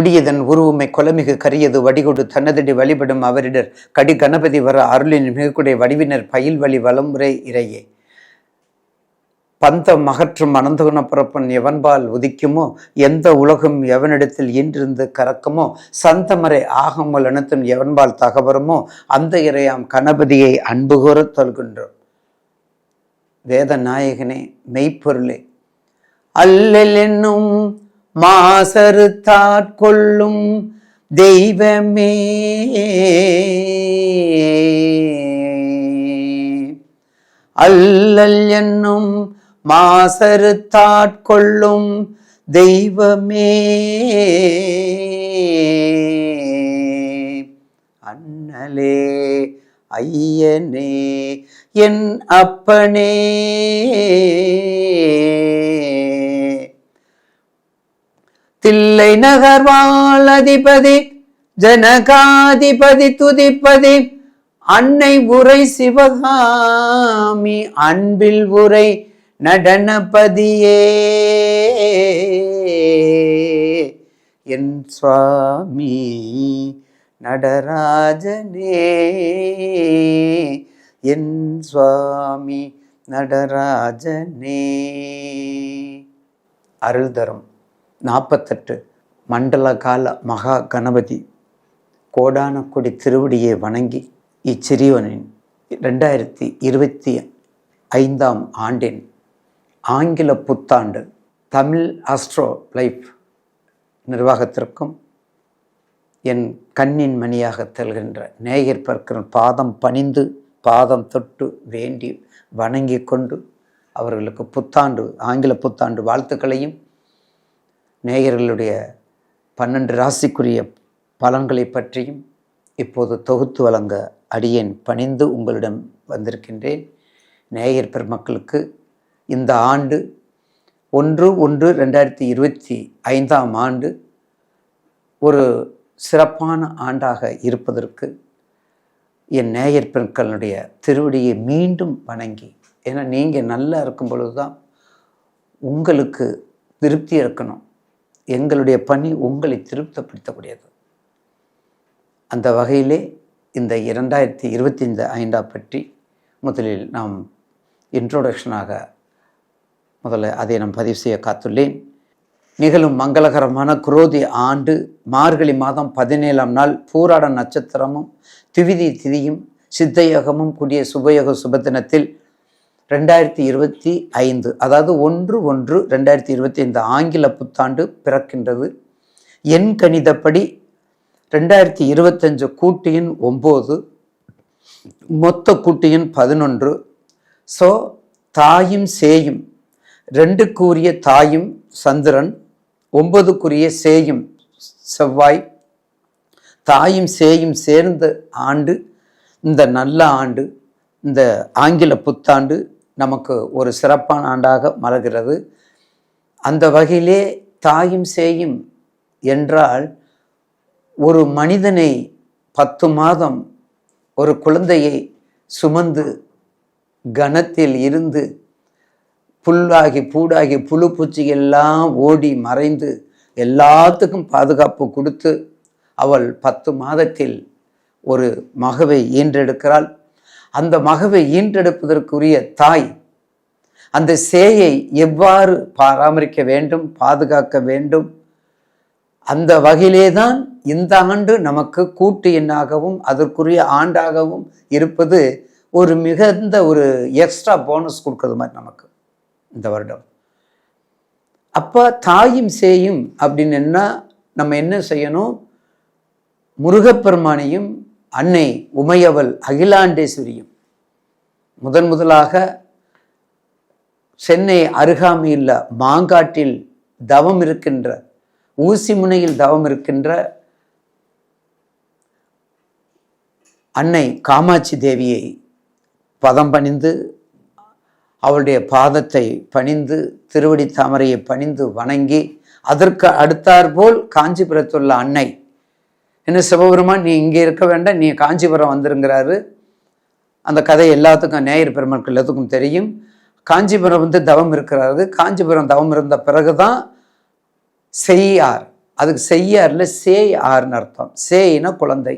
குடியதன் உருவமை கொலமிகு கரியது வடிகொடு தன்னதடி வழிபடும் அவரிடர் கடி கணபதி வர அருளின் மிகக்குடைய வடிவினர் பயில் வழி வலமுறை இறையே. பந்தம் மகற்றும் அனந்தகுண பிறப்பன் எவன்பால் உதிக்குமோ? எந்த உலகம் எவனிடத்தில் ஈன்றிருந்து கறக்குமோ? சந்தமரை ஆகமல் அனைத்தும் எவன்பால் தகவருமோ அந்த இறையாம் கணபதியை அன்புகூர தொல்கின்றோம். வேத நாயகனே மெய்ப்பொருளே. அல்லல் என்னும் மாசறுத்தாட்கொள்ளும் தெய்வமே. அல்லல் என்னும் மாசறுத்தாட்கொள்ளும் தெய்வமே. அண்ணலே ஐயனே என் அப்பனே. தில்லை நகர் வாழதிபதி ஜனகாதிபதி துதிப்பதி. அன்னை உரை சிவகாமி அன்பில் உரை நடனபதியே என் சுவாமி நடராஜனே. என் சுவாமி நடராஜனே. அருள் தரும். நாற்பத்தெட்டு மண்டல கால மகா கணபதி கோடானக்குடி திருவடியை வணங்கி இச்சிறியவனின் ரெண்டாயிரத்தி இருபத்தி ஐந்தாம் ஆண்டின் ஆங்கில புத்தாண்டு தமிழ் ஆஸ்ட்ரோ லைஃப் நிர்வாகத்திற்கும் என் கண்ணின் மணியாக தெல்கின்ற நேயர் பற்கிற பாதம் பணிந்து பாதம் தொட்டு வேண்டி வணங்கி கொண்டு அவர்களுக்கு புத்தாண்டு ஆங்கில புத்தாண்டு வாழ்த்துக்களையும் நேயர்களுடைய பன்னெண்டு ராசிக்குரிய பலன்களை பற்றியும் இப்போது தொகுத்து வழங்க அடியேன் பணிந்து உங்களிடம் வந்திருக்கின்றேன். நேயர் பெருமக்களுக்கு இந்த ஆண்டு ஒன்று ஒன்று ரெண்டாயிரத்தி இருபத்தி ஐந்தாம் ஆண்டு ஒரு சிறப்பான ஆண்டாக இருப்பதற்கு என் நேயர் பெருக்களுடைய திருவடியை மீண்டும் வணங்கி ஏன்னா நீங்கள் நல்லா இருக்கும் பொழுது தான் உங்களுக்கு திருப்தி இருக்கணும். எங்களுடைய பணி உங்களை திருப்திப்படுத்தக்கூடியது. அந்த வகையிலே இந்த இரண்டாயிரத்தி இருபத்தி ஐந்து ஐந்தா பற்றி முதலில் நாம் இன்ட்ரோடக்ஷனாக முதல்ல அதை நாம் பதிவு செய்ய காத்துள்ளேன். நிகழும் மங்களகரமான குரோதி ஆண்டு மார்கழி மாதம் பதினேழாம் நாள் பூராட நட்சத்திரமும் திவிதி திதியும் சித்தயோகமும் கூடிய சுபயோக சுபதினத்தில் ரெண்டாயிரத்தி இருபத்தி ஐந்து அதாவது ஒன்று ஒன்று ரெண்டாயிரத்தி இருபத்தி ஐந்து ஆங்கில புத்தாண்டு பிறக்கின்றது. என் கணிதப்படி ரெண்டாயிரத்தி இருபத்தஞ்சு கூட்டியின் ஒம்பது மொத்த கூட்டியின் பதினொன்று. ஸோ தாயும் சேயும் ரெண்டுக்குரிய தாயும் சந்திரன் ஒன்பதுக்குரிய சேயும் செவ்வாய். தாயும் சேயும் சேர்ந்த ஆண்டு இந்த நல்ல ஆண்டு இந்த ஆங்கில புத்தாண்டு நமக்கு ஒரு சிறப்பான ஆண்டாக மலர்கிறது. அந்த வகையிலே தாயும் சேயும் என்றால் ஒரு மனிதனை பத்து மாதம் ஒரு குழந்தையை சுமந்து கணத்தில் இருந்து புல்லாகி பூடாகி புழு பூச்சி எல்லாம் ஓடி மறைந்து எல்லாத்துக்கும் பாதுகாப்பு கொடுத்து அவள் பத்து மாதத்தில் ஒரு மகவை ஈன்றெடுக்கிறாள். அந்த மகவை ஈன்றெடுப்பதற்குரிய தாய் அந்த சேயை எவ்வாறு பராமரிக்க வேண்டும் பாதுகாக்க வேண்டும் அந்த வகையிலே தான் இந்த ஆண்டு நமக்கு கூட்டு எண்ணாகவும் அதற்குரிய ஆண்டாகவும் இருப்பது ஒரு மிகுந்த ஒரு எக்ஸ்ட்ரா போனஸ் கொடுக்கறது மாதிரி நமக்கு இந்த வருடம். அப்போ தாயும் சேயும் அப்படின்னு என்ன நம்ம என்ன செய்யணும்? முருகப்பெருமானையும் அன்னை உமையவள் அகிலாண்டேஸ்வரியும் முதன் முதலாக சென்னை அருகாமையில் மாங்காட்டில் தவம் இருக்கின்ற ஊசி முனையில் தவம் இருக்கின்ற அன்னை காமாட்சி தேவியை பதம் பணிந்து அவளுடைய பாதத்தை பணிந்து திருவடி தாமரையை பணிந்து வணங்கி அதற்கு அடுத்தாற்போல் காஞ்சிபுரத்துள்ள அன்னை என்ன சிவபெருமான் நீ இங்கே இருக்க வேண்டாம் நீ காஞ்சிபுரம் வந்துருங்கிறாரு. அந்த கதை எல்லாத்துக்கும் நேயர் பெருமக்கள் எல்லாத்துக்கும் தெரியும். காஞ்சிபுரம் வந்து தவம் இருக்கிறாரு. காஞ்சிபுரம் தவம் இருந்த பிறகு தான் செய்யார். அதுக்கு செய்யாரில் சேய் ஆறுன்னு அர்த்தம். சேயினா குழந்தை.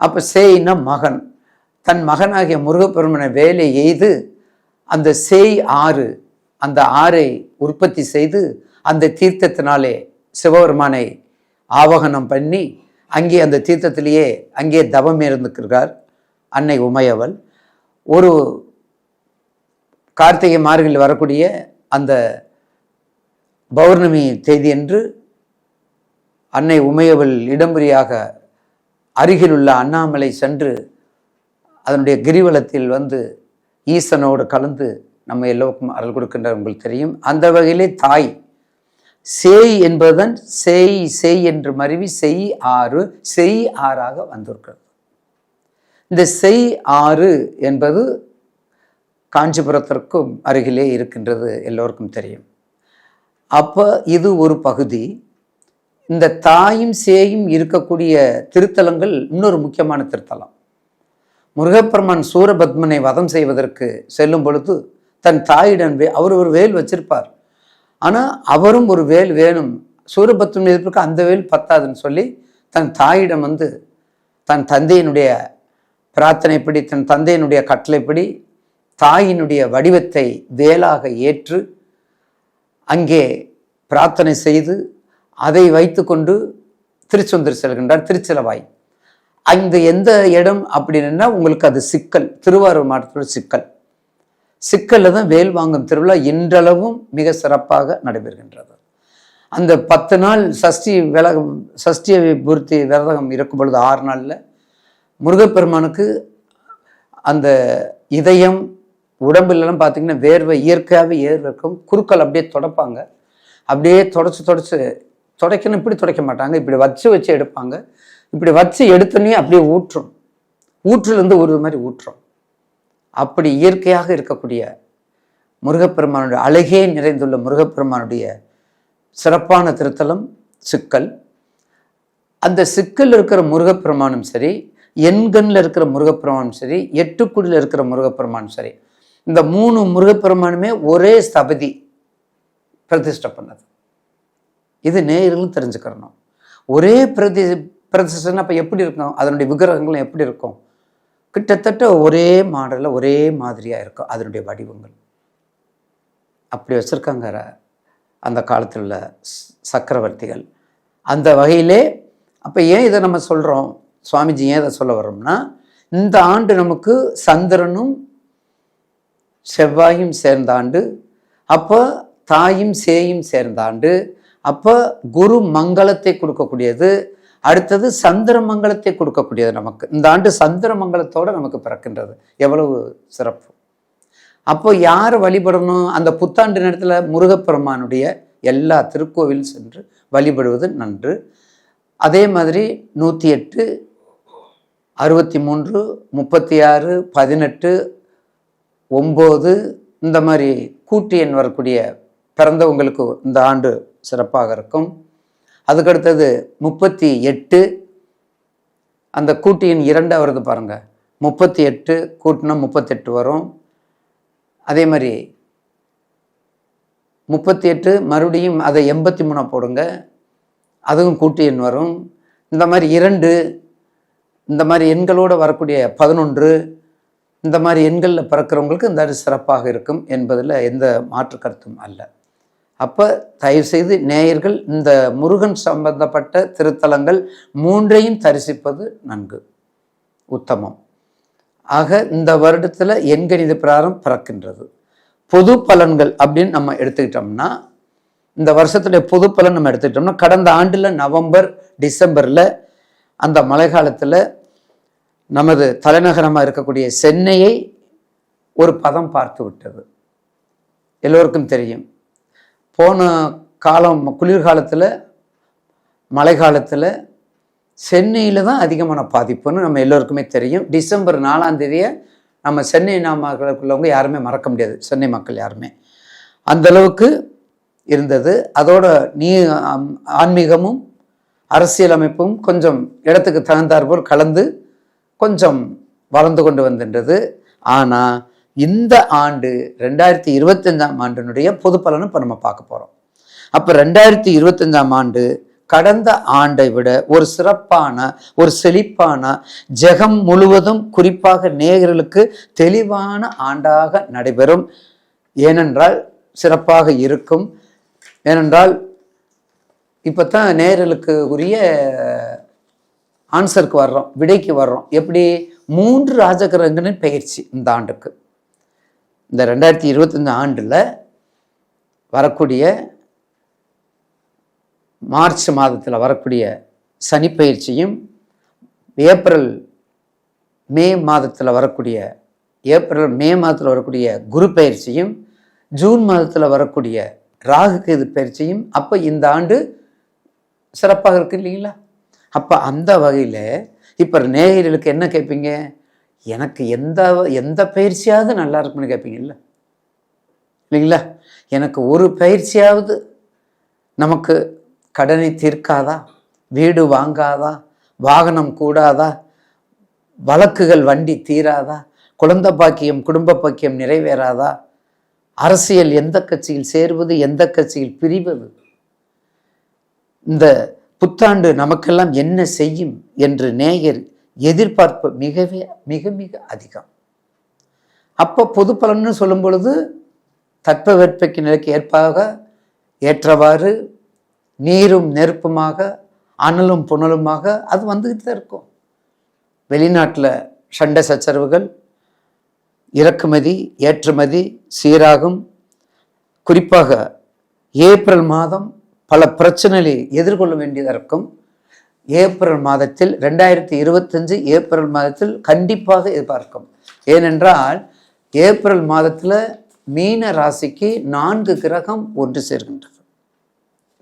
அப்போ சேயினா மகன். தன் மகனாகிய முருகப்பெருமனை வேலை எய்து அந்த சேய் ஆறு அந்த ஆறை உற்பத்தி செய்து அந்த தீர்த்தத்தினாலே சிவபெருமானை ஆவகனம் பண்ணி அங்கே அந்த தீர்த்தத்திலேயே அங்கே தவம் இருந்துக்கிறார் அன்னை உமையவள். ஒரு கார்த்திகை மார்கில் வரக்கூடிய அந்த பௌர்ணமி தேதியன்று அன்னை உமையவள் இடம்புரியாக அருகிலுள்ள அண்ணாமலை சென்று அதனுடைய கிரிவலத்தில் வந்து ஈசனோடு கலந்து நம்ம எல்லோருக்கும் அருள் கொடுக்கின்ற உங்களுக்கு தெரியும். அந்த வகையிலே தாய் சேய் என்பதன் செய் செய் என்று மருவி செய் ஆறு செய் ஆறாக வந்திருக்கிறது. இந்த செய் ஆறு என்பது காஞ்சிபுரத்திற்கும் அருகிலே இருக்கின்றது எல்லோருக்கும் தெரியும். அப்போ இது ஒரு பகுதி. இந்த தாயும் சேயும் இருக்கக்கூடிய திருத்தலங்கள் இன்னொரு முக்கியமான திருத்தலம். முருகப்பெருமான் சூரபத்மனை வதம் செய்வதற்கு செல்லும் பொழுது தன் தாயிடம் வே அவர் ஒரு வேல் வச்சிருப்பார். ஆனால் அவரும் ஒரு வேல் வேணும். சூரபத்மன் இருப்பிற்கு அந்த வேல் பத்தாதுன்னு சொல்லி தன் தாயிடம் வந்து தன் தந்தையினுடைய பிரார்த்தனைப்படி தன் தந்தையினுடைய கட்டளைப்படி தாயினுடைய வடிவத்தை வேலாக ஏற்று அங்கே பிரார்த்தனை செய்து அதை வைத்துக்கொண்டு திருச்செந்தூர் செல்கின்றார் திருச்சிலவாய். அந்த எந்த இடம் அப்படின்னா உங்களுக்கு அது சிக்கல். திருவாரூர் மாவட்டத்தோட சிக்கல். சிக்கல்ல தான் வேல் வாங்கும் திருவிழா இன்றளவும் மிக சிறப்பாக நடைபெறுகின்றது. அந்த பத்து நாள் சஷ்டி விலகம் சஷ்டியை பூர்த்தி விரதம் இருக்கும் பொழுது ஆறு நாளில் முருகப்பெருமானுக்கு அந்த இதயம் உடம்புலலாம் பார்த்தீங்கன்னா வேர்வை இயற்கையாகவே ஏர்வக்கும் குறுக்கள் அப்படியே தொடப்பாங்க. அப்படியே தொடச்சி தொடச்சி துடைக்கணும். இப்படி துடைக்க மாட்டாங்க. இப்படி வச்சு வச்சு எடுப்பாங்க. இப்படி வச்சு எடுத்தோன்னே அப்படியே ஊற்றும். ஊற்றுலேருந்து ஒரு மாதிரி ஊற்றும். அப்படி இயற்கையாக இருக்கக்கூடிய முருகப்பெருமானுடைய அழகே நிறைந்துள்ள முருகப்பெருமானுடைய சிறப்பான திருத்தலம் சிக்கல். அந்த சிக்கல் இருக்கிற முருகப்பெருமானும் சரி எண்கண்ணில் இருக்கிற முருகப்பெருமானும் சரி எட்டுக்குடியில் இருக்கிற முருகப்பெருமானும் சரி இந்த மூணு முருகப்பெருமானுமே ஒரே ஸ்தபதி பிரதிஷ்டை பண்ணது. இது நேயர்களும் தெரிஞ்சுக்கிறணும் ஒரே பிரதி பிரதிஷ்டைன்னா அப்போ எப்படி இருக்கும் அதனுடைய விக்கிரகங்களும் எப்படி இருக்கும்? கிட்டத்தட்ட ஒரே மாடலில் ஒரே மாதிரியாக இருக்கும் அதனுடைய வடிவங்கள். அப்படி வச்சுருக்காங்க அந்த காலத்தில் உள்ள சக்கரவர்த்திகள். அந்த வகையிலே அப்போ ஏன் இதை நம்ம சொல்கிறோம் சுவாமிஜி ஏன் இதை சொல்ல வர்றோம்னா இந்த ஆண்டு நமக்கு சந்திரனும் செவ்வாயும் சேர்ந்த ஆண்டு அப்போ தாயும் சேயும் சேர்ந்த ஆண்டு அப்போ குரு மங்களத்தை கொடுக்கக்கூடியது அடுத்தது சந்திரமங்கலத்தை கொடுக்கக்கூடியது நமக்கு. இந்த ஆண்டு சந்திரமங்கலத்தோடு நமக்கு பிறக்கின்றது. எவ்வளவு சிறப்பு. அப்போ யார் வழிபடணும்? அந்த புத்தாண்டு நேரத்தில் முருகப்பெருமானுடைய எல்லா திருக்கோவில் சென்று வழிபடுவது நன்று. அதே மாதிரி நூற்றி எட்டு அறுபத்தி மூன்று முப்பத்தி ஆறு பதினெட்டு ஒம்பது இந்த மாதிரி கூட்டு எண் வரக்கூடிய பிறந்தவங்களுக்கு இந்த ஆண்டு சிறப்பாக இருக்கும். அதுக்கடுத்தது முப்பத்தி எட்டு. அந்த கூட்டியின் எண் இரண்டாக வருது பாருங்கள் முப்பத்தி எட்டு கூட்டினா முப்பத்தெட்டு வரும். அதே மாதிரி முப்பத்தி எட்டு மறுபடியும் அதை எண்பத்தி மூணா போடுங்க. அதுவும் கூட்டு எண் வரும். இந்த மாதிரி இரண்டு இந்த மாதிரி எண்களோடு வரக்கூடிய பதினொன்று இந்த மாதிரி எண்களில் பிறக்கிறவங்களுக்கு இந்த சிறப்பாக இருக்கும் என்பதில் எந்த மாற்று கருத்தும் அல்ல. அப்போ தயவுசெய்து நேயர்கள் இந்த முருகன் சம்பந்தப்பட்ட திருத்தலங்கள் மூன்றையும் தரிசிப்பது நன்கு. உத்தமம். ஆக இந்த வருடத்தில் எண்கணித பிரகாரம் பிறக்கின்றது. பொது பலன்கள் அப்படின்னு நம்ம எடுத்துக்கிட்டோம்னா இந்த வருஷத்துடைய பொது பலன் நம்ம எடுத்துக்கிட்டோம்னா கடந்த ஆண்டில் நவம்பர் டிசம்பரில் அந்த மழை காலத்தில் நமது தலைநகரமாக இருக்கக்கூடிய சென்னையை ஒரு பதம் பார்த்து விட்டது. எல்லோருக்கும் தெரியும். போன காலம் குளிர்காலத்தில் மழை காலத்தில் சென்னையில் தான் அதிகமான பாதிப்புன்னு நம்ம எல்லோருக்குமே தெரியும். டிசம்பர் நாலாம் தேதியை நம்ம சென்னை நாமக்கலுக்குள்ளவங்க யாருமே மறக்க முடியாது. சென்னை மக்கள் யாருமே. அந்தளவுக்கு இருந்தது. அதோட நீ ஆன்மீகமும் அரசியலமைப்பும் கொஞ்சம் இடத்துக்கு தகுந்தாற்போல் கலந்து கொஞ்சம் வளர்ந்து கொண்டு வந்துன்றது ஆனால் இந்த ஆண்டு ரெண்டாயிரத்தி இருபத்தஞ்சாம் ஆண்டினுடைய பொது பலனும் இப்போ நம்ம பார்க்க போகிறோம் அப்போ ரெண்டாயிரத்தி இருபத்தஞ்சாம் ஆண்டு கடந்த ஆண்டை விட ஒரு சிறப்பான ஒரு செழிப்பான ஜெகம் முழுவதும் குறிப்பாக நேயர்களுக்கு தெளிவான ஆண்டாக நடைபெறும். ஏனென்றால் சிறப்பாக இருக்கும். ஏனென்றால் இப்போ தான் நேயர்களுக்கு உரிய ஆன்சருக்கு வர்றோம் விடைக்கு வர்றோம். எப்படி? மூன்று ராஜகிரகங்களின் பயிற்சி இந்த ஆண்டுக்கு. இந்த ரெண்டாயிரத்தி இருபத்தஞ்சு ஆண்டில் வரக்கூடிய மார்ச் மாதத்தில் வரக்கூடிய சனி பயிற்சியும் ஏப்ரல் மே மாதத்தில் வரக்கூடிய ஏப்ரல் மே மாதத்தில் வரக்கூடிய குரு பயிற்சியும் ஜூன் மாதத்தில் வரக்கூடிய ராகு கேது பயிற்சியும் அப்போ இந்த ஆண்டு சிறப்பாக இருக்கு இல்லைங்களா? அப்போ அந்த வகையில் இப்போ நேயர்களுக்கு என்ன கேட்பீங்க எனக்கு எந்த எந்த பயிற்சியாவது நல்லா இருக்கும்னு கேட்பீங்கல்ல இல்லைங்களா? எனக்கு ஒரு பயிற்சியாவது நமக்கு கடனை தீர்க்காதா? வீடு வாங்காதா? வாகனம் கூடாதா? வழக்குகள் வண்டி தீராதா? குழந்தை பாக்கியம் குடும்ப பாக்கியம் நிறைவேறாதா? அரசியல் எந்த கட்சியில் சேர்வது எந்த கட்சியில் பிரிவது? இந்த புத்தாண்டு நமக்கெல்லாம் என்ன செய்யும் என்று நேயர் எதிர்பார்ப்பு மிகவே மிக மிக அதிகம். அப்போ பொது பலன்னு சொல்லும் பொழுது தட்பவெட்பக்கு நிலைக்கு ஏற்பாக ஏற்றவாறு நீரும் நெருப்புமாக அனலும் புனலுமாக அது வந்துக்கிட்டு தான் இருக்கும். வெளிநாட்டில் சண்டை சச்சரவுகள் இறக்குமதி ஏற்றுமதி சீராகும். குறிப்பாக ஏப்ரல் மாதம் பல பிரச்சனைகளை எதிர்கொள்ள வேண்டியதாக இருக்கும். ஏப்ரல் மாதத்தில் ரெண்டாயிரத்தி இருபத்தஞ்சு ஏப்ரல் மாதத்தில் கண்டிப்பாக எதிர்பார்க்கும். ஏனென்றால் ஏப்ரல் மாதத்தில் மீன ராசிக்கு நான்கு கிரகம் ஒன்று சேர்கின்றது.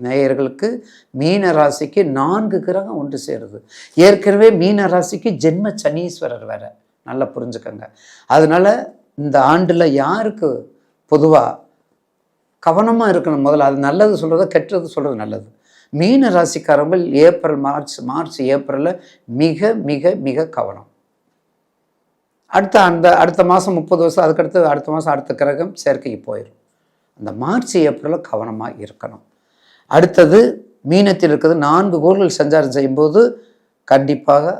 நேயர்களுக்கு மீன ராசிக்கு நான்கு கிரகம் ஒன்று சேருது. ஏற்கனவே மீன ராசிக்கு ஜென்ம சனீஸ்வரர் வேற. நல்லா புரிஞ்சுக்கங்க. அதனால இந்த ஆண்டில் யாருக்கு பொதுவாக கவனமாக இருக்கணும் முதல்ல. அது நல்லது சொல்கிறத கெட்டது சொல்கிறது நல்லது. மீன ராசிக்காரங்கள் ஏப்ரல் மார்ச் மார்ச் ஏப்ரலில் மிக மிக மிக கவனம். அடுத்த அந்த அடுத்த மாதம் முப்பது வருஷம் அதுக்கடுத்து அடுத்த மாதம் அடுத்த கிரகம் சேர்க்கைக்கு போயிடும் அந்த மார்ச் ஏப்ரலில் கவனமாக இருக்கணும். அடுத்தது மீனத்தில் இருக்கிறது நான்கு கோள்கள் சஞ்சாரம் செய்யும்போது கண்டிப்பாக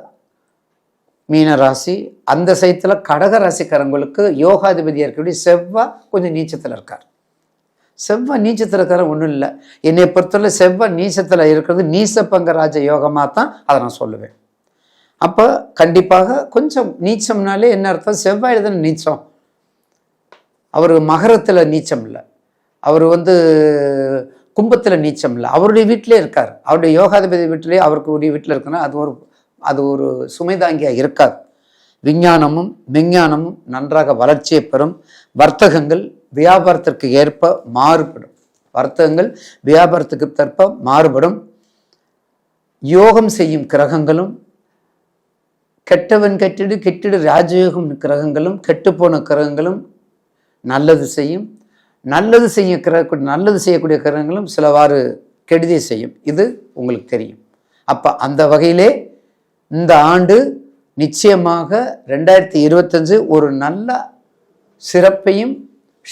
மீன ராசி அந்த சைத்தில் கடக ராசிக்காரங்களுக்கு யோகாதிபதியாக இருக்கக்கூடிய செவ்வாய் கொஞ்சம் நீச்சத்தில் இருக்கார். செவ்வாய் நீச்சத்தில் இருக்கிற ஒன்றும் இல்லை. என்னை பொறுத்தவரை செவ்வாய் நீச்சத்தில் இருக்கிறது நீசப்பங்க ராஜ யோகமாக தான் அதை நான் சொல்லுவேன். அப்போ கண்டிப்பாக கொஞ்சம் நீச்சம்னாலே என்ன அர்த்தம்? செவ்வாயில் தானே நீச்சம். அவர் மகரத்தில் நீச்சம் இல்லை. அவர் வந்து கும்பத்தில் நீச்சம் இல்லை. அவருடைய வீட்டிலே இருக்கார். அவருடைய யோகாதிபதி வீட்டிலே அவருக்கு உரிய வீட்டில் இருக்குன்னா அது ஒரு அது ஒரு சுமைதாங்கியாக இருக்காது. விஞ்ஞானமும் விஞ்ஞானமும் நன்றாக வளர்ச்சியை பெறும். வர்த்தகங்கள் வியாபாரத்திற்கு ஏற்ப மாறுபடும். வர்த்தகங்கள் வியாபாரத்துக்கு தற்ப மாறுபடும். யோகம் செய்யும் கிரகங்களும் கெட்டவன் கெட்டிடு கெட்டிடு ராஜயோகம் கிரகங்களும் கெட்டுப்போன கிரகங்களும் நல்லது செய்யும். நல்லது செய்ய கிரக நல்லது செய்யக்கூடிய கிரகங்களும் சிலவாறு கெடுதி செய்யும். இது உங்களுக்கு தெரியும். அப்போ அந்த வகையிலே இந்த ஆண்டு நிச்சயமாக ரெண்டாயிரத்தி இருபத்தஞ்சு ஒரு நல்ல சிறப்பையும்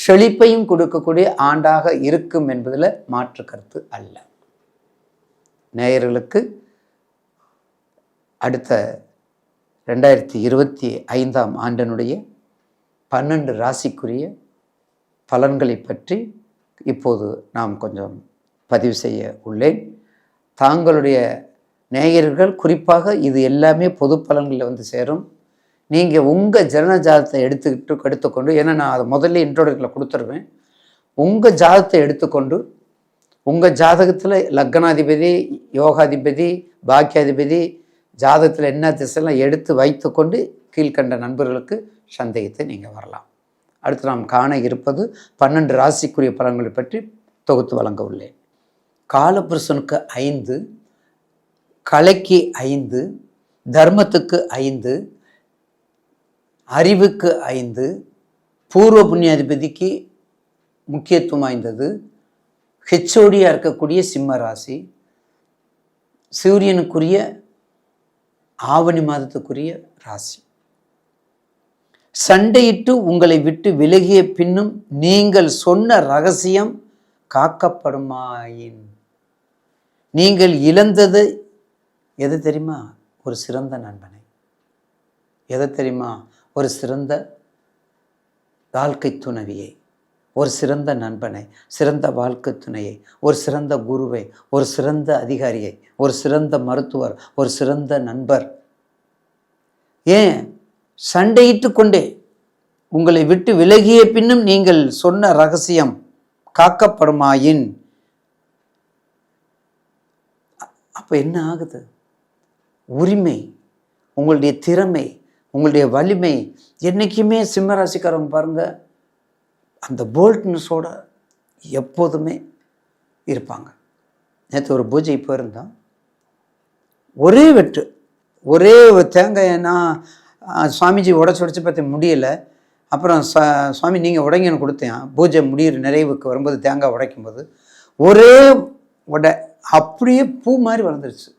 செழிப்பையும் கொடுக்கக்கூடிய ஆண்டாக இருக்கும் என்பதில் மாற்று கருத்து அல்ல. நேயர்களுக்கு அடுத்த ரெண்டாயிரத்தி இருபத்தி ஐந்தாம் ஆண்டினுடைய பன்னெண்டு ராசிக்குரிய பலன்களை பற்றி இப்போது நாம் கொஞ்சம் பதிவு செய்ய உள்ளேன். தாங்களுடைய நேயர்கள் குறிப்பாக இது எல்லாமே பொது பலன்களில் வந்து சேரும். நீங்கள் உங்கள் ஜனன ஜாதத்தை எடுத்துக்கிட்டு எடுத்துக்கொண்டு ஏன்னா நான் அதை முதல்ல இன்ட்ரோடக்டில் கொடுத்துருவேன். உங்கள் ஜாதத்தை எடுத்துக்கொண்டு உங்கள் ஜாதகத்தில் லக்னாதிபதி யோகாதிபதி பாக்கியாதிபதி ஜாதகத்தில் என்ன திசைலாம் எடுத்து வைத்துக்கொண்டு கீழ்கண்ட நண்பர்களுக்கு சந்தேகத்தை நீங்கள் வரலாம். அடுத்து நாம் காண இருப்பது பன்னெண்டு ராசிக்குரிய பலன்களை பற்றி தொகுத்து வழங்க உள்ளேன். காலபுருஷனுக்கு ஐந்து கலைக்கு ஐந்து தர்மத்துக்கு ஐந்து அறிவுக்கு ஐந்து பூர்வ புண்ணியாதிபதிக்கு முக்கியத்துவம் வாய்ந்தது. ஹெச்ஓடியாக இருக்கக்கூடிய சிம்ம ராசி. சூரியனுக்குரிய ஆவணி மாதத்துக்குரிய ராசி. சண்டையிட்டு உங்களை விட்டு விலகிய பின்னும் நீங்கள் சொன்ன ரகசியம் காக்கப்படுமாயின். நீங்கள் இழந்தது எது தெரியுமா? ஒரு சிறந்த நண்பனை. எதை தெரியுமா? ஒரு சிறந்த வாழ்க்கை துணவியை ஒரு சிறந்த நண்பனை சிறந்த வாழ்க்கை துணையை ஒரு சிறந்த குருவை ஒரு சிறந்த அதிகாரியை ஒரு சிறந்த மருத்துவர் ஒரு சிறந்த நண்பர். ஏன்? சண்டையிட்டு கொண்டே உங்களை விட்டு விலகிய பின்னும் நீங்கள் சொன்ன ரகசியம் காக்கப்படுமாயின். அப்போ என்ன ஆகுது? உரிமை உங்களுடைய திறமை உங்களுடைய வலிமை என்றைக்குமே சிம்மராசிக்காரங்க பாருங்க அந்த போல்ட்னஸோட எப்போதுமே இருப்பாங்க. நேற்று ஒரு பூஜை போயிருந்தோம். ஒரே வெட்டு ஒரே ஒரு தேங்காயை நான் சுவாமிஜி உடச்சி உடச்சி பார்த்து முடியலை. அப்புறம் ச சுவாமி நீங்கள் உடைங்கன்னு கொடுத்தேன். பூஜை முடியிற நிறைவுக்கு வரும்போது தேங்காய் உடைக்கும்போது ஒரே உடை அப்படியே பூ மாதிரி வளர்ந்துருச்சு.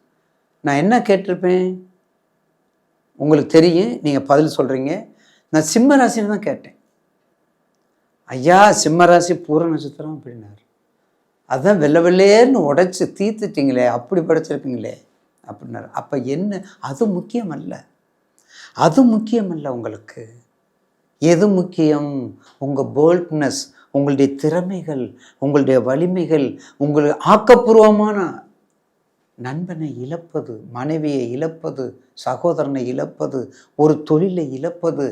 நான் என்ன கேட்டிருப்பேன்? உங்களுக்கு தெரியும் நீங்கள் பதில் சொல்கிறீங்க நான் சிம்ம ராசின்னு தான் கேட்டேன். ஐயா சிம்ம ராசி பூர நட்சத்திரம் அப்படின்னாரு. அதான் வெள்ளை வெள்ளையேன்னு உடைச்சி தீர்த்துட்டிங்களே அப்படி படைச்சிருக்கீங்களே அப்படின்னாரு. அப்போ என்ன அது முக்கியம் அல்ல அது முக்கியம் அல்ல உங்களுக்கு. எது முக்கியம்? உங்கள் போல்ட்னஸ் உங்களுடைய திறமைகள் உங்களுடைய வலிமைகள் உங்களுக்கு ஆக்கப்பூர்வமான நண்பனை இழப்பது மனைவியை இழப்பது சகோதரனை இழப்பது ஒரு தொழிலை இழப்பது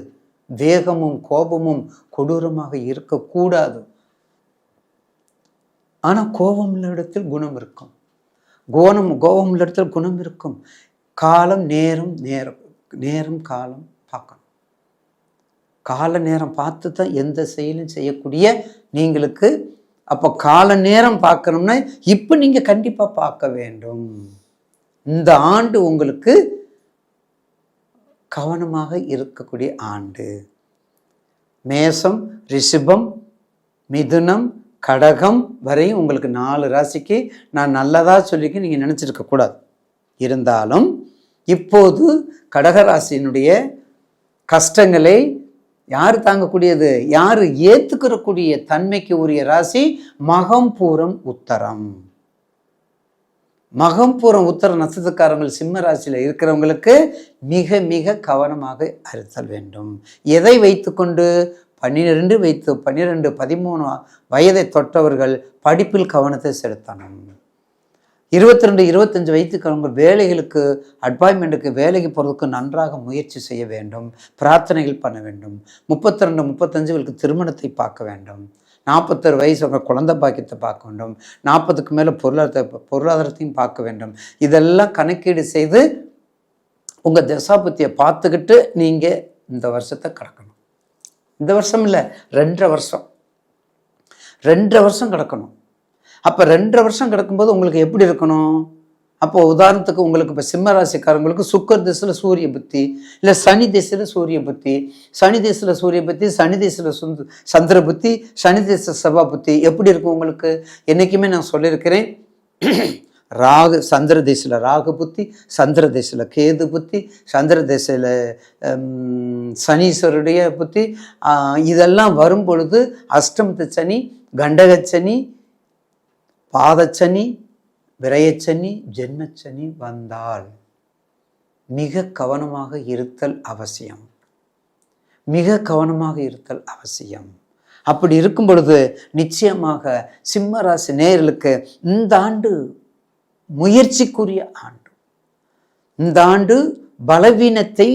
வேகமும் கோபமும் கொடூரமாக இருக்கக்கூடாது. ஆனால் கோபம் உள்ள இடத்தில் குணம் இருக்கும். கோணம் கோபம் உள்ள இடத்தில் குணம் இருக்கும். காலம் நேரம் நேரம் நேரம் காலம் பார்க்கணும். கால நேரம் பார்த்து தான் எந்த செயலும் செய்யக்கூடிய நீங்களுக்கு அப்போ கால நேரம் பார்க்கணும்னா இப்போ நீங்கள் கண்டிப்பாக பார்க்க வேண்டும். இந்த ஆண்டு உங்களுக்கு கவனமாக இருக்கக்கூடிய ஆண்டு. மேசம் ரிஷபம் மிதுனம் கடகம் வரையும் உங்களுக்கு நாலு ராசிக்கு நான் நல்லதாக சொல்லிக்க நீங்கள் நினச்சிருக்கக்கூடாது இருந்தாலும் இப்போது கடகராசியினுடைய கஷ்டங்களை யார் தாங்கக்கூடியது? யார் ஏத்துக்கிறக்கூடிய தன்மைக்கு உரிய ராசி? மகம் பூரம் உத்தரம். மகம் பூரம் உத்தர நட்சத்திரக்காரங்கள் சிம்ம ராசியில் இருக்கிறவங்களுக்கு மிக மிக கவனமாக அறுத்தல் வேண்டும். எதை வைத்துக்கொண்டு? பன்னிரெண்டு வைத்து பன்னிரெண்டு பதிமூணு வயதை தொட்டவர்கள் படிப்பில் கவனத்தை செலுத்தணும். இருபத்தி ரெண்டு இருபத்தஞ்சு வயதுக்கிறவங்க வேலைகளுக்கு அப்பாயின்மெண்ட்டுக்கு வேலைக்கு போகிறதுக்கு நன்றாக முயற்சி செய்ய வேண்டும் பிரார்த்தனைகள் பண்ண வேண்டும். முப்பத்தி ரெண்டு முப்பத்தஞ்சுகளுக்கு திருமணத்தை பார்க்க வேண்டும். நாற்பத்தொரு வயசு அவங்க குழந்தை பாக்கியத்தை பார்க்க வேண்டும். நாற்பதுக்கு மேலே பொருளாதார பொருளாதாரத்தையும் பார்க்க வேண்டும். இதெல்லாம் கணக்கீடு செய்து உங்கள் தசாபத்தியை பார்த்துக்கிட்டு நீங்கள் இந்த வருஷத்தை கடக்கணும். இந்த வருஷம் இல்லை ரெண்டரை வருஷம். ரெண்டரை வருஷம் கிடக்கணும். அப்போ ரெண்டரை வருஷம் கிடக்கும்போது உங்களுக்கு எப்படி இருக்கணும்? அப்போ உதாரணத்துக்கு உங்களுக்கு இப்போ சிம்ம ராசிக்காரங்களுக்கு சுக்கர் திசையில் சூரிய புத்தி இல்லை சனி திசையில் சூரிய புத்தி சனி திசையில் சூரிய புத்தி சனி திசையில் சுந்த சந்திர புத்தி சனி திசை செவ்வா புத்தி. எப்படி இருக்கும் உங்களுக்கு? என்றைக்குமே நான் சொல்லியிருக்கிறேன். ராகு சந்திர திசையில் ராகு புத்தி சந்திர திசையில் கேது புத்தி சந்திர திசையில் சனீஸ்வருடைய புத்தி. இதெல்லாம் வரும் பொழுது அஷ்டமத்து சனி கண்டகச்சனி பாதச்சனி விரயச்சனி ஜென்மச்சனி வந்தால் மிக கவனமாக இருத்தல் அவசியம். மிக கவனமாக இருத்தல் அவசியம். அப்படி இருக்கும் பொழுது நிச்சயமாக சிம்மராசி நேர்களுக்கு இந்த ஆண்டு முயற்சிக்குரிய ஆண்டு. இந்த ஆண்டு பலவீனத்தை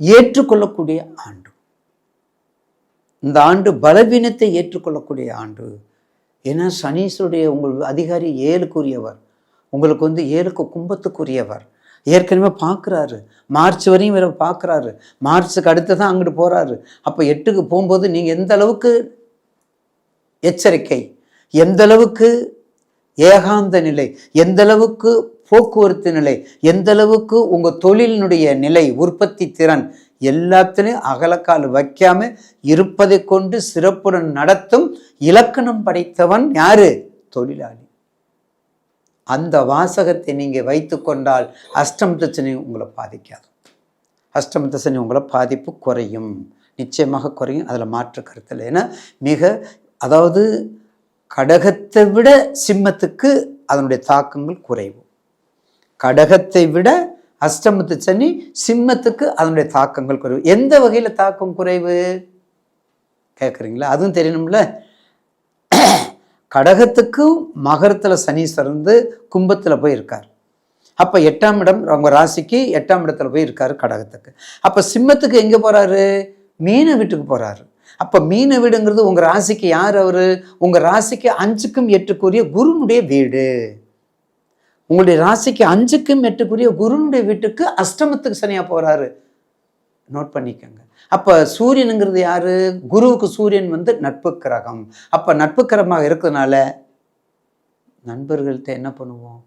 ஏற்றுக்கொள்ளக்கூடிய ஆண்டு. இந்த ஆண்டு பலவீனத்தை ஏற்றுக்கொள்ளக்கூடிய ஆண்டு. ஏன்னா சனீஸ்வருடைய உங்கள் அதிகாரி ஏழுக்குரியவர். உங்களுக்கு வந்து ஏழுக்கு கும்பத்துக்குரியவர். ஏற்கனவே பார்க்குறாரு. மார்ச் வரையும் வேற பார்க்குறாரு. மார்ச்சுக்கு அடுத்து தான் அங்கிட்டு போகிறாரு அப்போ எட்டுக்கு போகும்போது நீங்கள் எந்த அளவுக்கு எச்சரிக்கை? எந்த அளவுக்கு ஏகாந்த நிலை? எந்த அளவுக்கு போக்குவரத்து நிலை? எந்த அளவுக்கு உங்கள் தொழிலினுடைய நிலை? உற்பத்தி திறன்? எல்லாத்துலேயும் அகலக்கால் வைக்காம இருப்பதை கொண்டு சிறப்புடன் நடத்தும் இலக்கணம் படைத்தவன் யாரு? தொழிலாளி. அந்த வாசகத்தை நீங்கள் வைத்து கொண்டால் அஷ்டம் தச்சனை உங்களை பாதிக்காது. அஷ்டம தசனி உங்களை பாதிப்பு குறையும். நிச்சயமாக குறையும். அதில் மாற்று கருத்தில் ஏன்னா மிக அதாவது கடகத்தை விட சிம்மத்துக்கு அதனுடைய தாக்கங்கள் குறைவு. கடகத்தை விட அஷ்டமத்து சனி சிம்மத்துக்கு அதனுடைய தாக்கங்கள் குறைவு. எந்த வகையில் தாக்கம் குறைவு? கேட்குறீங்களா அதுவும் தெரியணும்ல. கடகத்துக்கும் மகரத்தில் சனி சிறந்து கும்பத்தில் போய் இருக்கார். அப்போ எட்டாம் இடம் அவங்க ராசிக்கு எட்டாம் இடத்துல போய் இருக்கார் கடகத்துக்கு. அப்போ சிம்மத்துக்கு எங்கே போகிறாரு மீன வீட்டுக்கு போகிறாரு அப்போ மீன வீடுங்கிறது உங்கள் ராசிக்கு யார் அவர்? உங்கள் ராசிக்கு அஞ்சுக்கும் எட்டுக்குரிய குருனுடைய வீடு. உங்களுடைய ராசிக்கு அஞ்சுக்கும் எட்டுக்குரிய குருனுடைய வீட்டுக்கு அஷ்டமத்துக்கு சனியாக போகிறாரு நோட் பண்ணிக்கோங்க. அப்போ சூரியனுங்கிறது யாரு? குருவுக்கு சூரியன் வந்து நட்பு கிரகம். அப்போ நட்பு கிரகமாக இருக்கிறதுனால நண்பர்கள்ட்ட என்ன பண்ணுவோம்?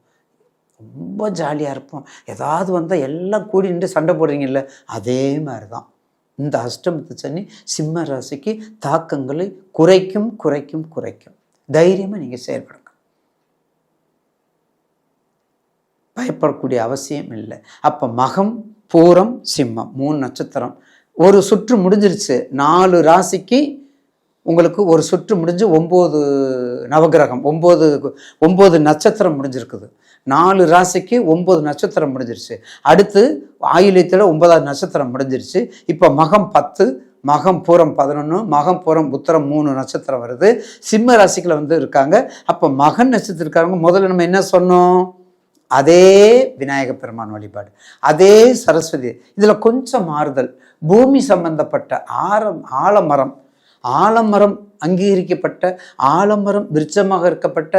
ரொம்ப ஜாலியாக இருப்போம். ஏதாவது வந்தால் எல்லாம் கூடி நின்று சண்டை போடுறீங்கல்ல? அதே மாதிரி தான் இந்த அஷ்டமத்து சனி சிம்ம ராசிக்கு தாக்கங்களை குறைக்கும் குறைக்கும் குறைக்கும். தைரியமாக நீங்கள் செயல்படுங்க பயப்படக்கூடிய அவசியம் இல்லை. அப்போ மகம் பூரம் சிம்மம் மூணு நட்சத்திரம். ஒரு சுற்று முடிஞ்சிருச்சு. நாலு ராசிக்கு உங்களுக்கு ஒரு சுற்று முடிஞ்சு ஒம்பது நவகிரகம் ஒம்பது ஒம்பது நட்சத்திரம் முடிஞ்சிருக்குது. நாலு ராசிக்கு ஒம்பது நட்சத்திரம் முடிஞ்சிருச்சு. அடுத்து ஆயுளியத்தில் ஒன்பதாவது நட்சத்திரம் முடிஞ்சிருச்சு. இப்போ மகம் பத்து மகம் பூரம் பதினொன்று மகம் பூரம் உத்தரம் மூணு நட்சத்திரம் வருது. சிம்ம ராசிக்கில் வந்து இருக்காங்க. அப்போ மகன் நட்சத்திரக்காரங்க முதல்ல நம்ம என்ன சொன்னோம்? அதே விநாயக பெருமான் வழிபாடு அதே சரஸ்வதி இதில் கொஞ்சம் மாறுதல். பூமி சம்பந்தப்பட்ட ஆரம் ஆலமரம் ஆலமரம் அங்கீகரிக்கப்பட்ட ஆலமரம் விருட்சமாக இருக்கப்பட்ட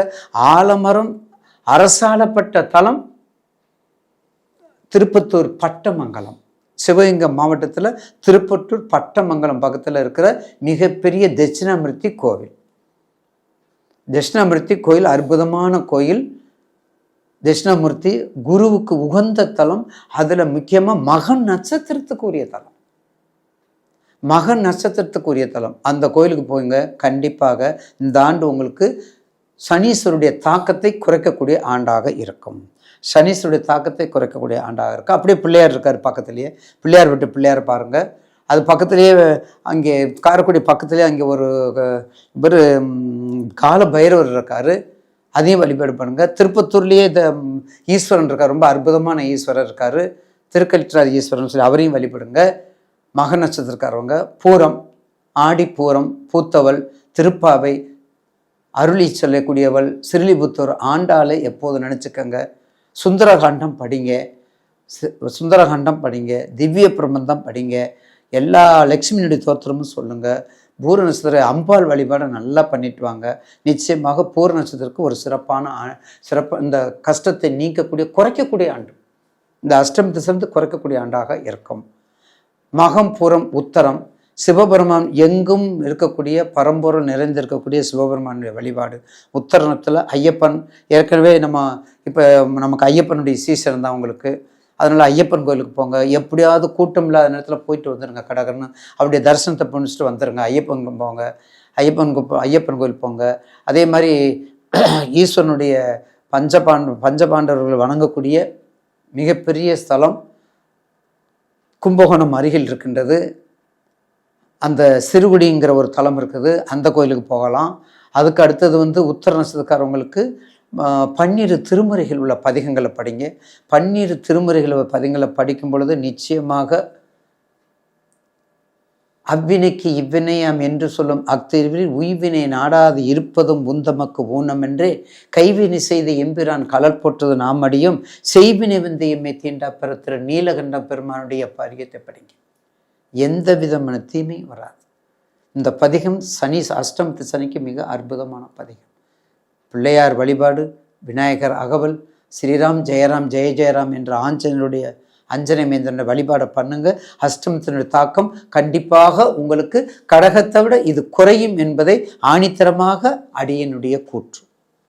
ஆலமரம் அரசாளப்பட்ட தலம் திருப்பத்தூர் பட்டமங்கலம். சிவகங்கை மாவட்டத்தில் திருப்பத்தூர் பட்டமங்கலம் பக்கத்தில் இருக்கிற மிகப்பெரிய தட்சிணாமிர்த்தி கோவில். தட்சிணாமிர்த்தி கோயில் அற்புதமான கோயில். தட்சிணாமூர்த்தி குருவுக்கு உகந்த தலம் அதில் முக்கியமாக மகன் நட்சத்திரத்துக்கு உரிய தலம். மகன் நட்சத்திரத்துக்குரிய தலம். அந்த கோயிலுக்கு போய்ங்க கண்டிப்பாக இந்த ஆண்டு உங்களுக்கு சனீஸ்வருடைய தாக்கத்தை குறைக்கக்கூடிய ஆண்டாக இருக்கும். சனீஸ்வருடைய தாக்கத்தை குறைக்கக்கூடிய ஆண்டாக இருக்கும். அப்படியே பிள்ளையார் இருக்கார் பக்கத்துலேயே. பிள்ளையார் விட்டு பிள்ளையார் பாருங்கள் அது பக்கத்துலேயே அங்கே காரைக்குடி பக்கத்துலேயே அங்கே ஒரு இவர் கால பைரவர் இருக்கார். அதையும் வழிபாடு பண்ணுங்கள் திருப்பத்தூர்லேயே இந்த ஈஸ்வரன் இருக்கார். ரொம்ப அற்புதமான ஈஸ்வரர் இருக்கார். திருக்கலிற்றார் ஈஸ்வரன் சொல்லி அவரையும் வழிபடுங்க. மக நட்சத்திரக்காரவங்க பூரம் ஆடி பூரம் பூத்தவள் திருப்பாவை அருளி சொல்லக்கூடியவள் சிறுலிபுத்தூர் ஆண்டாளை எப்போது நினச்சிக்கங்க. சுந்தரகாண்டம் படிங்க. சுந்தரகாண்டம் படிங்க. திவ்ய பிரபந்தம் படிங்க. எல்லா லக்ஷ்மியினுடைய தோத்திரமும் சொல்லுங்கள் பூர நட்சத்திர அம்பாள் வழிபாடை நல்லா பண்ணிட்டு வாங்க நிச்சயமாக பூர நட்சத்திரத்துக்கு ஒரு சிறப்பான சிறப்பு இந்த கஷ்டத்தை நீக்கக்கூடிய குறைக்கக்கூடிய ஆண்டு. இந்த அஷ்டம் திசைந்து குறைக்கக்கூடிய ஆண்டாக இருக்கும். மகம் புறம் உத்தரம் சிவபெருமான் எங்கும் இருக்கக்கூடிய பரம்பொருள் நிறைந்திருக்கக்கூடிய சிவபெருமானுடைய வழிபாடு. உத்தரணத்தில் ஐயப்பன் ஏற்கனவே நம்ம இப்போ நமக்கு ஐயப்பனுடைய சீசன் தான் உங்களுக்கு. அதனால் ஐயப்பன் கோயிலுக்கு போங்க. எப்படியாவது கூட்டம் இல்லாத நேரத்தில் போயிட்டு வந்துடுங்க கடகர்னு. அவருடைய தரிசனத்தை பண்ணிச்சுட்டு வந்துடுங்க ஐயப்பன் போங்க. ஐயப்பன் ஐயப்பன் கோயில் போங்க. அதே மாதிரி ஈஸ்வரனுடைய பஞ்சபாண்ட பஞ்சபாண்டவர்கள் வணங்கக்கூடிய மிகப்பெரிய ஸ்தலம் கும்பகோணம் அருகில் இருக்கின்றது. அந்த சிறுகுடிங்கிற ஒரு தலம் இருக்குது. அந்த கோயிலுக்கு போகலாம். அதுக்கு அடுத்தது வந்து உத்தர நட்சத்திரக்காரவங்களுக்கு பன்னிரு திருமுறைகள் உள்ள பதிகங்களை படிங்க. பன்னிரு திருமுறைகள் பதிகங்களை படிக்கும் பொழுது நிச்சயமாக அவ்வினைக்கு இவ்வினையாம் என்று சொல்லும் அத்திருவில் உய்வினை நாடாது இருப்பதும் உந்தமக்கு ஊனம் என்றே கைவினை செய்த எம்பிரான் கலர் போட்டது நாம் அடியும். செய்வினை வந்து எம்மை தீண்டா பெற நீலகண்ட பெருமானுடைய பரியத்தை படிங்க. எந்த விதமான தீமையும் வராது. இந்த பதிகம் சனி அஷ்டமத்து சனிக்கு மிக அற்புதமான பதிகம். பிள்ளையார் வழிபாடு விநாயகர் அகவல் ஸ்ரீராம் ஜெயராம் ஜெய ஜெயராம் என்ற ஆஞ்சனருடைய அஞ்சனை மேந்தனுடைய வழிபாடை பண்ணுங்க. அஷ்டமத்தினுடைய தாக்கம் கண்டிப்பாக உங்களுக்கு கடகத்தை விட இது குறையும் என்பதை ஆணித்தரமாக அடியனுடைய கூற்று.